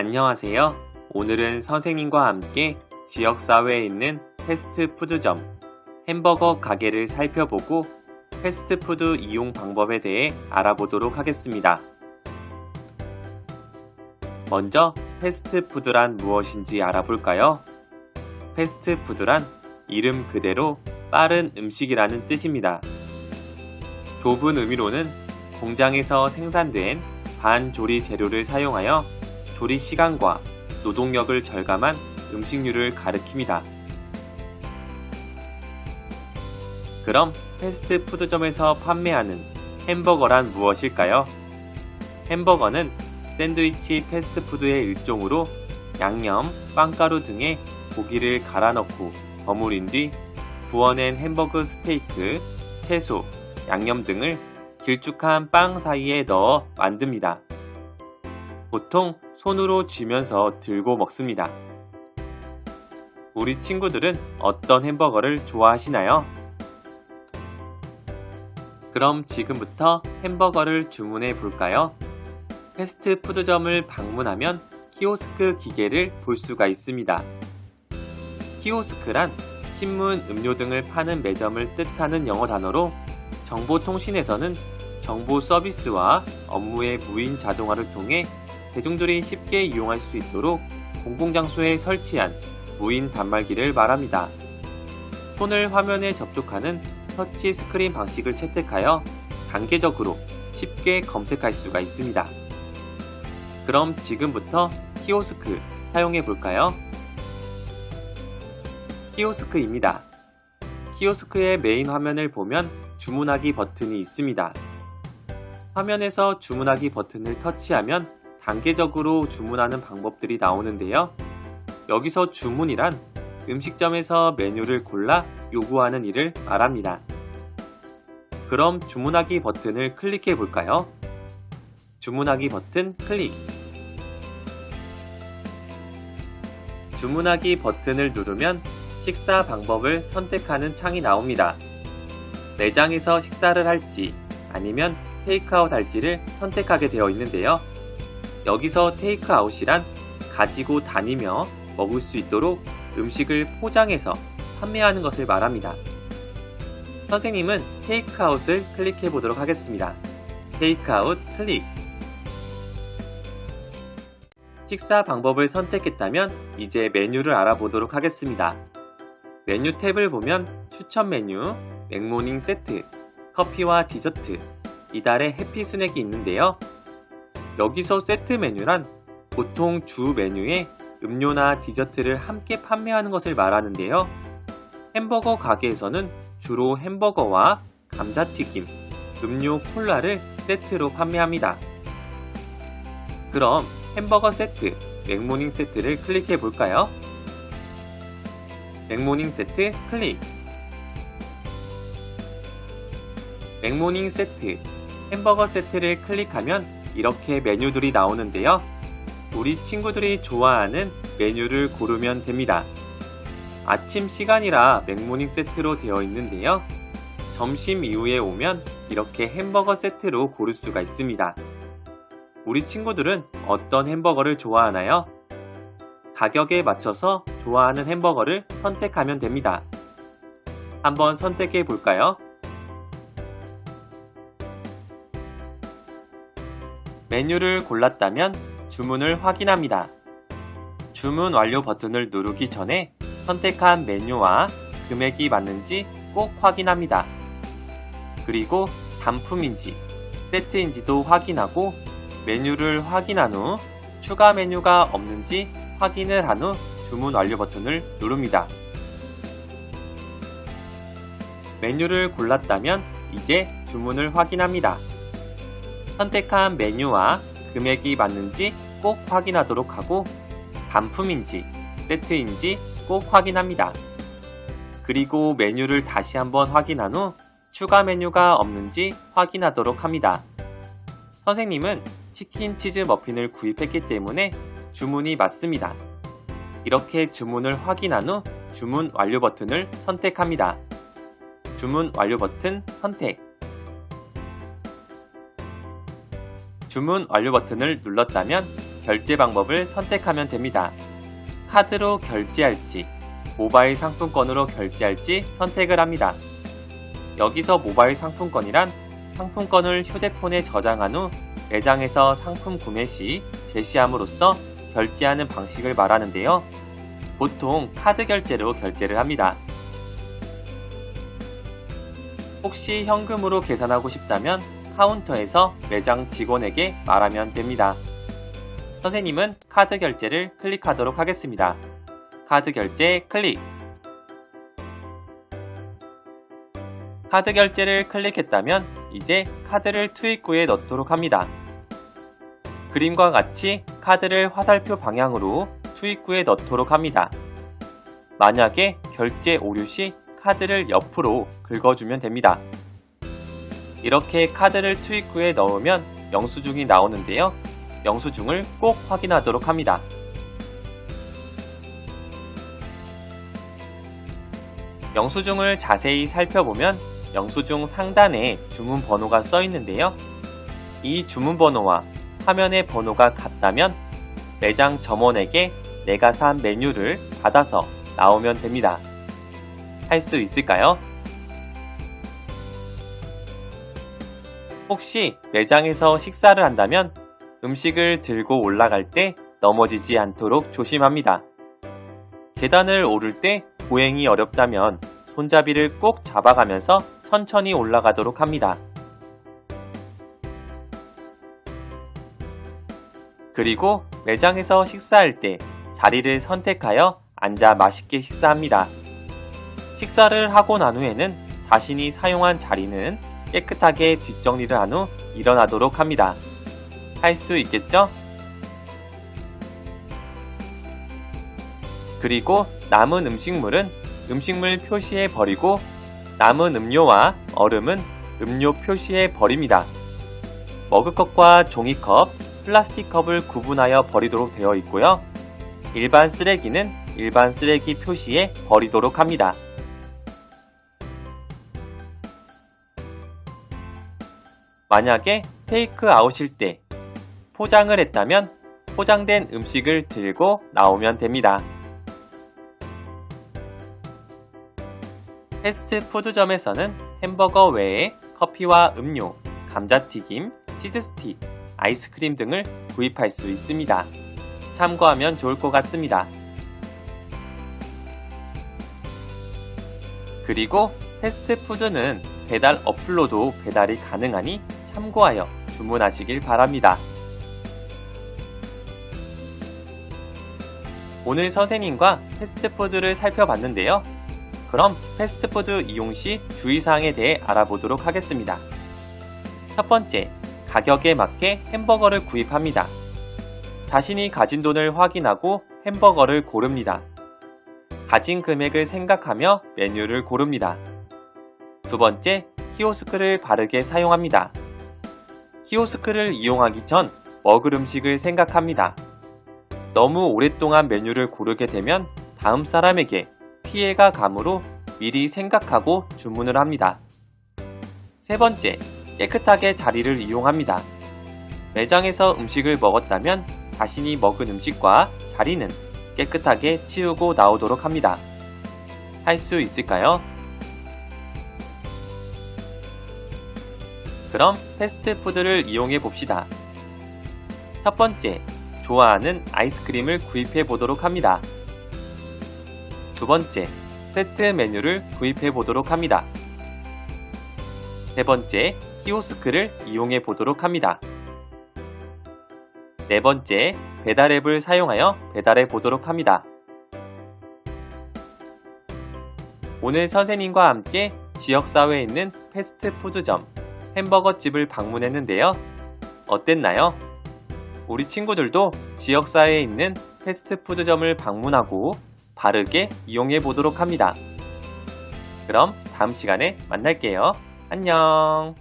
안녕하세요. 오늘은 선생님과 함께 지역사회에 있는 패스트푸드점, 햄버거 가게를 살펴보고 패스트푸드 이용 방법에 대해 알아보도록 하겠습니다. 먼저 패스트푸드란 무엇인지 알아볼까요? 패스트푸드란 이름 그대로 빠른 음식이라는 뜻입니다. 좁은 의미로는 공장에서 생산된 반조리 재료를 사용하여 조리 시간과 노동력을 절감한 음식류를 가리킵니다. 그럼 패스트푸드점에서 판매하는 햄버거란 무엇일까요? 햄버거는 샌드위치 패스트푸드의 일종으로 양념, 빵가루 등의 고기를 갈아 넣고 버무린 뒤 구워낸 햄버거 스테이크, 채소, 양념 등을 길쭉한 빵 사이에 넣어 만듭니다. 보통 손으로 쥐면서 들고 먹습니다. 우리 친구들은 어떤 햄버거를 좋아하시나요? 그럼 지금부터 햄버거를 주문해 볼까요? 패스트푸드점을 방문하면 키오스크 기계를 볼 수가 있습니다. 키오스크란 신문, 음료 등을 파는 매점을 뜻하는 영어 단어로 정보통신에서는 정보 서비스와 업무의 무인 자동화를 통해 대중들이 쉽게 이용할 수 있도록 공공장소에 설치한 무인 단말기를 말합니다. 손을 화면에 접촉하는 터치 스크린 방식을 채택하여 단계적으로 쉽게 검색할 수가 있습니다. 그럼 지금부터 키오스크 사용해 볼까요? 키오스크입니다. 키오스크의 메인 화면을 보면 주문하기 버튼이 있습니다. 화면에서 주문하기 버튼을 터치하면 단계적으로 주문하는 방법들이 나오는데요. 여기서 주문이란 음식점에서 메뉴를 골라 요구하는 일을 말합니다. 그럼 주문하기 버튼을 클릭해 볼까요? 주문하기 버튼 클릭. 주문하기 버튼을 누르면 식사 방법을 선택하는 창이 나옵니다. 매장에서 식사를 할지 아니면 테이크아웃 할지를 선택하게 되어 있는데요. 여기서 테이크아웃이란 가지고 다니며 먹을 수 있도록 음식을 포장해서 판매하는 것을 말합니다. 선생님은 테이크아웃을 클릭해 보도록 하겠습니다. 테이크아웃 클릭. 식사 방법을 선택했다면 이제 메뉴를 알아보도록 하겠습니다. 메뉴 탭을 보면 추천 메뉴, 맥모닝 세트, 커피와 디저트, 이달의 해피 스낵이 있는데요. 여기서 세트 메뉴란 보통 주 메뉴에 음료나 디저트를 함께 판매하는 것을 말하는데요. 햄버거 가게에서는 주로 햄버거와 감자튀김, 음료 콜라를 세트로 판매합니다. 그럼 햄버거 세트, 맥모닝 세트를 클릭해 볼까요? 맥모닝 세트 클릭. 맥모닝 세트, 햄버거 세트를 클릭하면 이렇게 메뉴들이 나오는데요. 우리 친구들이 좋아하는 메뉴를 고르면 됩니다. 아침 시간이라 맥모닝 세트로 되어 있는데요. 점심 이후에 오면 이렇게 햄버거 세트로 고를 수가 있습니다. 우리 친구들은 어떤 햄버거를 좋아하나요? 가격에 맞춰서 좋아하는 햄버거를 선택하면 됩니다. 한번 선택해 볼까요? 메뉴를 골랐다면 주문을 확인합니다. 주문 완료 버튼을 누르기 전에 선택한 메뉴와 금액이 맞는지 꼭 확인합니다. 그리고 단품인지 세트인지도 확인하고 메뉴를 확인한 후 추가 메뉴가 없는지 확인을 한 후 주문 완료 버튼을 누릅니다. 메뉴를 골랐다면 이제 주문을 확인합니다. 선택한 메뉴와 금액이 맞는지 꼭 확인하도록 하고 단품인지 세트인지 꼭 확인합니다. 그리고 메뉴를 다시 한번 확인한 후 추가 메뉴가 없는지 확인하도록 합니다. 선생님은 치킨 치즈 머핀을 구입했기 때문에 주문이 맞습니다. 이렇게 주문을 확인한 후 주문 완료 버튼을 선택합니다. 주문 완료 버튼 선택. 주문 완료 버튼을 눌렀다면 결제 방법을 선택하면 됩니다. 카드로 결제할지, 모바일 상품권으로 결제할지 선택을 합니다. 여기서 모바일 상품권이란 상품권을 휴대폰에 저장한 후 매장에서 상품 구매 시 제시함으로써 결제하는 방식을 말하는데요. 보통 카드 결제로 결제를 합니다. 혹시 현금으로 계산하고 싶다면 카운터에서 매장 직원에게 말하면 됩니다. 선생님은 카드 결제를 클릭하도록 하겠습니다. 카드 결제 클릭. 카드 결제를 클릭했다면 이제 카드를 투입구에 넣도록 합니다. 그림과 같이 카드를 화살표 방향으로 투입구에 넣도록 합니다. 만약에 결제 오류 시 카드를 옆으로 긁어주면 됩니다. 이렇게 카드를 투입구에 넣으면 영수증이 나오는데요. 영수증을 꼭 확인하도록 합니다. 영수증을 자세히 살펴보면 영수증 상단에 주문 번호가 써 있는데요. 이 주문 번호와 화면의 번호가 같다면 매장 점원에게 내가 산 메뉴를 받아서 나오면 됩니다. 할 수 있을까요? 혹시 매장에서 식사를 한다면 음식을 들고 올라갈 때 넘어지지 않도록 조심합니다. 계단을 오를 때 보행이 어렵다면 손잡이를 꼭 잡아가면서 천천히 올라가도록 합니다. 그리고 매장에서 식사할 때 자리를 선택하여 앉아 맛있게 식사합니다. 식사를 하고 난 후에는 자신이 사용한 자리는 깨끗하게 뒷정리를 한 후 일어나도록 합니다. 할 수 있겠죠? 그리고 남은 음식물은 음식물 표시에 버리고 남은 음료와 얼음은 음료 표시에 버립니다. 머그컵과 종이컵, 플라스틱 컵을 구분하여 버리도록 되어 있고요. 일반 쓰레기는 일반 쓰레기 표시에 버리도록 합니다. 만약에 테이크 아웃일 때 포장을 했다면 포장된 음식을 들고 나오면 됩니다. 패스트푸드점에서는 햄버거 외에 커피와 음료, 감자튀김, 치즈스틱, 아이스크림 등을 구입할 수 있습니다. 참고하면 좋을 것 같습니다. 그리고 패스트푸드는 배달 어플로도 배달이 가능하니 참고하여 주문하시길 바랍니다. 오늘 선생님과 패스트푸드를 살펴봤는데요. 그럼 패스트푸드 이용 시 주의사항에 대해 알아보도록 하겠습니다. 첫 번째, 가격에 맞게 햄버거를 구입합니다. 자신이 가진 돈을 확인하고 햄버거를 고릅니다. 가진 금액을 생각하며 메뉴를 고릅니다. 두 번째, 키오스크를 바르게 사용합니다. 키오스크를 이용하기 전 먹을 음식을 생각합니다. 너무 오랫동안 메뉴를 고르게 되면 다음 사람에게 피해가 가므로 미리 생각하고 주문을 합니다. 세 번째, 깨끗하게 자리를 이용합니다. 매장에서 음식을 먹었다면 자신이 먹은 음식과 자리는 깨끗하게 치우고 나오도록 합니다. 할 수 있을까요? 그럼 패스트푸드를 이용해 봅시다. 첫 번째, 좋아하는 아이스크림을 구입해 보도록 합니다. 두 번째, 세트 메뉴를 구입해 보도록 합니다. 세 번째, 키오스크를 이용해 보도록 합니다. 네 번째, 배달 앱을 사용하여 배달해 보도록 합니다. 오늘 선생님과 함께 지역사회에 있는 패스트푸드점, 햄버거 집을 방문했는데요. 어땠나요? 우리 친구들도 지역사회에 있는 패스트푸드점을 방문하고 바르게 이용해 보도록 합니다. 그럼 다음 시간에 만날게요. 안녕.